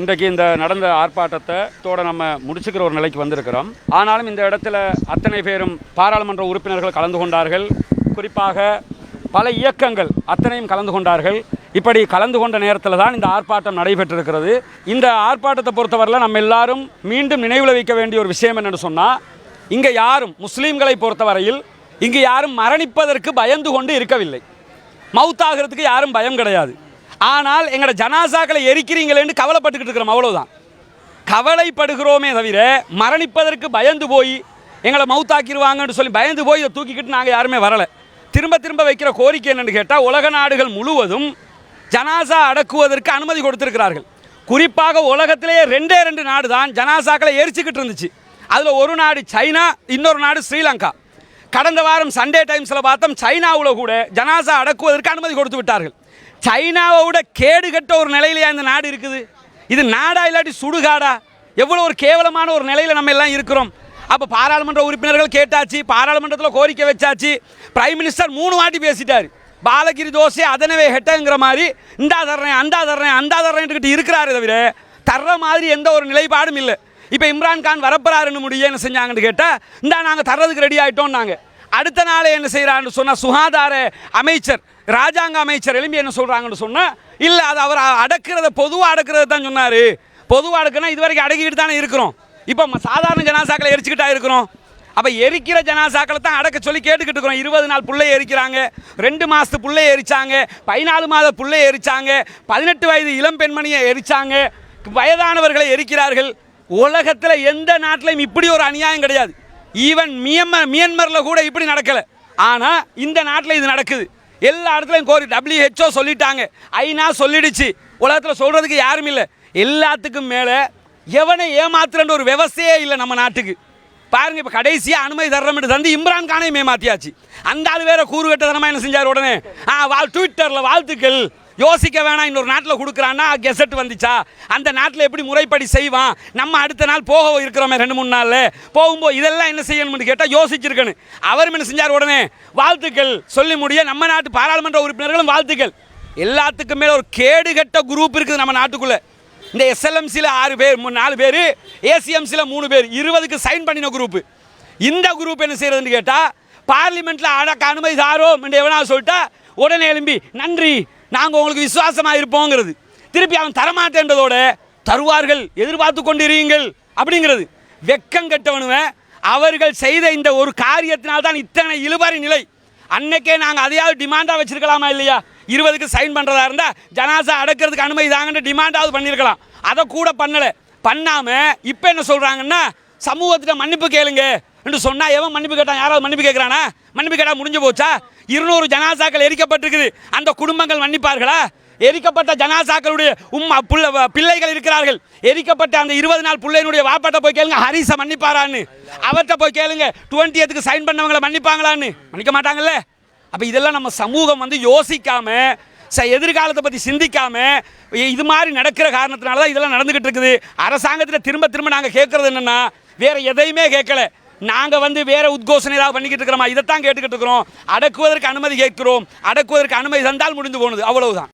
இன்றைக்கு இந்த நடந்த ஆர்ப்பாட்டத்தோடு நம்ம முடிச்சுக்கிற ஒரு நிலைக்கு வந்திருக்கிறோம். ஆனாலும் இந்த இடத்துல அத்தனை பேரும் பாராளுமன்ற உறுப்பினர்கள் கலந்து கொண்டார்கள். குறிப்பாக பல இயக்கங்கள் அத்தனையும் கலந்து கொண்டார்கள். இப்படி கலந்து கொண்ட நேரத்தில் தான் இந்த ஆர்ப்பாட்டம் நடைபெற்றிருக்கிறது. இந்த ஆர்ப்பாட்டத்தை பொறுத்தவரையில் நம்ம எல்லாரும் மீண்டும் நினைவில் வைக்க வேண்டிய ஒரு விஷயம் என்னென்னு சொன்னால் இங்கே யாரும் முஸ்லீம்களை பொறுத்தவரையில் இங்கு யாரும் மரணிப்பதற்கு பயந்து கொண்டு இருக்கவில்லை. மவுத்தாகிறதுக்கு யாரும் பயம் கிடையாது. ஆனால் எங்களோட ஜனாசாக்களை எரிக்கிறீங்களேன்னு கவலைப்பட்டுக்கிட்டு இருக்கிறோம் அவ்வளோதான் கவலைப்படுகிறோமே தவிர மரணிப்பதற்கு பயந்து போய் எங்களை மவுத்தாக்கிடுவாங்கன்னு சொல்லி பயந்து போய் இதை தூக்கிக்கிட்டு நாங்கள் யாருமே வரலை. திரும்ப திரும்ப வைக்கிற கோரிக்கை என்னென்னு கேட்டால் உலக நாடுகள் முழுவதும் ஜனாசா அடக்குவதற்கு அனுமதி கொடுத்துருக்கிறார்கள். குறிப்பாக உலகத்திலேயே ரெண்டே ரெண்டு நாடு தான் ஜனாசாக்களை எரிச்சுக்கிட்டு இருந்துச்சு. அதில் ஒரு நாடு சைனா இன்னொரு நாடு ஸ்ரீலங்கா. கடந்த வாரம் சண்டே டைம்ஸில் பார்த்தோம் சைனாவில் கூட ஜனாசா அடக்குவதற்கு அனுமதி கொடுத்து விட்டார்கள். சைனாவை விட கேடு கெட்ட ஒரு நிலையிலேயே இந்த நாடு இருக்குது? இது நாடா இல்லாட்டி சுடுகாடா? எவ்வளோ ஒரு கேவலமான ஒரு நிலையில் நம்ம எல்லாம் இருக்கிறோம். அப்போ பாராளுமன்ற உறுப்பினர்கள் கேட்டாச்சு பாராளுமன்றத்தில் கோரிக்கை வச்சாச்சு. பிரைம் மினிஸ்டர் மூணு வாட்டி பேசிட்டார். பாலகிரி தோசை அதனவே ஹெட்டங்கிற மாதிரி இந்தா தர்றேன் அந்தா தர்றேன் அந்தா தர்றேன்ட்டு இருக்கிறாரு தவிர தர்ற மாதிரி எந்த ஒரு நிலைப்பாடும் இல்லை. இப்போ இம்ரான் கான் வரப்போறாருன்னு முடிய என்ன செஞ்சாங்கன்னு கேட்டால் இந்தா நாங்கள் தர்றதுக்கு ரெடி ஆகிட்டோம் நாங்கள் அடுத்த நாள் என்ன செய்கிறான்னு சொன்னால் சுகாதார அமைச்சர் ராஜாங்க அமைச்சர் எழும்பி என்ன சொல்கிறாங்கன்னு சொன்னால் இல்லை அது அவர் அடக்கிறத பொதுவாக அடக்கிறத தான் சொன்னார். பொதுவாக அடக்குனா இது வரைக்கும் அடக்கிட்டு தானே இருக்கிறோம். இப்போ சாதாரண ஜனாசாக்களை எரிச்சுக்கிட்டா இருக்கிறோம். அப்போ எரிக்கிற ஜனாசாக்களை தான் அடக்க சொல்லி கேட்டுக்கிட்டு இருக்கிறோம். இருபது நாள் புள்ளை எரிக்கிறாங்க ரெண்டு மாதத்து புள்ளை எரிச்சாங்க பதினாலு மாத புள்ளை எரிச்சாங்க பதினெட்டு வயது இளம் பெண்மணியை எரிச்சாங்க வயதானவர்களை எரிக்கிறார்கள். உலகத்தில் எந்த நாட்டிலையும் இப்படி ஒரு அநியாயம் கிடையாது. ஈவன் மியன்மர் மியன்மரில் கூட இப்படி நடக்கலை. ஆனால் இந்த நாட்டில் இது நடக்குது. எல்லா இடத்துலையும் கோரி டபிள்யூஹெச்ஓ சொல்லிட்டாங்க. ஐநா சொல்லிடுச்சு. உலகத்தில் சொல்கிறதுக்கு யாரும் இல்லை. எல்லாத்துக்கும் மேலே எவனை ஏமாத்துறன்ற ஒரு விவசாயே இல்லை நம்ம நாட்டுக்கு. பாருங்க இப்போ கடைசியாக அனுமதி தர்றோம்னு தந்து இம்ரான் கானையும் ஏமாத்தியாச்சு. அந்த ஆள் வேற கூறுகட்டதனமாக என்ன செஞ்சார் உடனே? ஆ வாழ் ட்விட்டரில் வாழ்த்துக்கள். யோசிக்க வேணாம் இன்னொரு நாட்டில் கொடுக்குறான்னா கெசட் வந்துச்சா? அந்த நாட்டில் எப்படி முறைப்படி செய்வான்? நம்ம அடுத்த நாள் போக இருக்கிறோமே ரெண்டு மூணு நாளில். போகும்போது இதெல்லாம் என்ன செய்யணும்னு கேட்டால் யோசிச்சிருக்கணும். அவரும் என்ன செஞ்சார் உடனே? வாழ்த்துக்கள் சொல்லி முடிய நம்ம நாட்டு பாராளுமன்ற உறுப்பினர்களும் வாழ்த்துக்கள். எல்லாத்துக்கும் மேலே ஒரு கேடுகட்ட குரூப் இருக்குது நம்ம நாட்டுக்குள்ளே. இந்த எஸ்எல்எம்சியில் ஆறு பேர் மூணு நாலு பேர் ஏசிஎம்சியில் மூணு பேர் இருபதுக்கு சைன் பண்ணின குரூப்பு இந்த குரூப் என்ன செய்யறதுன்னு கேட்டால் பார்லிமெண்ட்டில் அடக்க அனுமதி தாரோம் என்று எவனா சொல்லிட்டா உடனே எழும்பி நன்றி நாங்கள் உங்களுக்கு விசுவாசமாக இருப்போங்கிறது திருப்பி அவன் தரமாட்டேன்றதோட தருவார்கள் எதிர்பார்த்து கொண்டிருங்கள் அப்படிங்கிறது. வெக்கம் கெட்டவனுவன் அவர்கள் செய்த இந்த ஒரு காரியத்தினால் தான் இத்தனை இழுபறி நிலை. அன்னைக்கே நாங்கள் அதையாவது டிமாண்டாக வச்சிருக்கலாமா இல்லையா? இருபதுக்கு சைன் பண்ணுறதா இருந்தால் ஜனாசா அடக்கிறதுக்கு அனுமதி தாங்கன்னு டிமாண்டாவது பண்ணியிருக்கலாம் அதை கூட பண்ணலை. பண்ணாமல் இப்போ என்ன சொல்கிறாங்கன்னா சமூகத்திட்ட மன்னிப்பு கேளுங்க. என்று சொன்னால் எவன் மன்னிப்பு கேட்டான்? யாராவது மன்னிப்பு கேட்குறானா? மன்னிப்பு கேட்டால் முடிஞ்சு போச்சா? இருநூறு ஜனாசாக்கள் எரிக்கப்பட்டிருக்குது. அந்த குடும்பங்கள் மன்னிப்பார்களா? எரிக்கப்பட்ட ஜனாசாக்களுடைய உம்மா புள்ள பிள்ளைகள் இருக்கிறார்கள். எரிக்கப்பட்ட அந்த இருபது நாள் பிள்ளையினுடைய வாப்பாட்ட போய் கேளுங்க ஹரிசை மன்னிப்பாரான்னு. அவர்கிட்ட போய் கேளுங்க டுவெண்ட்டி எத்துக்கு சைன் பண்ணவங்களை மன்னிப்பாங்களான்னு. மன்னிக்க மாட்டாங்கல்ல? அப்போ இதெல்லாம் நம்ம சமூகம் வந்து யோசிக்காம ச எதிர்காலத்தை பற்றி சிந்திக்காம இது மாதிரி நடக்கிற காரணத்தினால தான் இதெல்லாம் நடந்துக்கிட்டு இருக்குது. அரசாங்கத்தில் திரும்ப திரும்ப நாங்கள் கேட்குறது என்னென்னா வேறு எதையுமே கேட்கல. நாங்கள் வந்து வேற உத்கோஷனை ஏதாவது பண்ணிக்கிட்டு இருக்கிறோமா? இதைத்தான் கேட்டுக்கிட்டு இருக்கிறோம். அடக்குவதற்கு அனுமதி கேட்கிறோம். அடக்குவதற்கு அனுமதி தந்தால் முடிந்து போனது. அவ்வளவுதான்.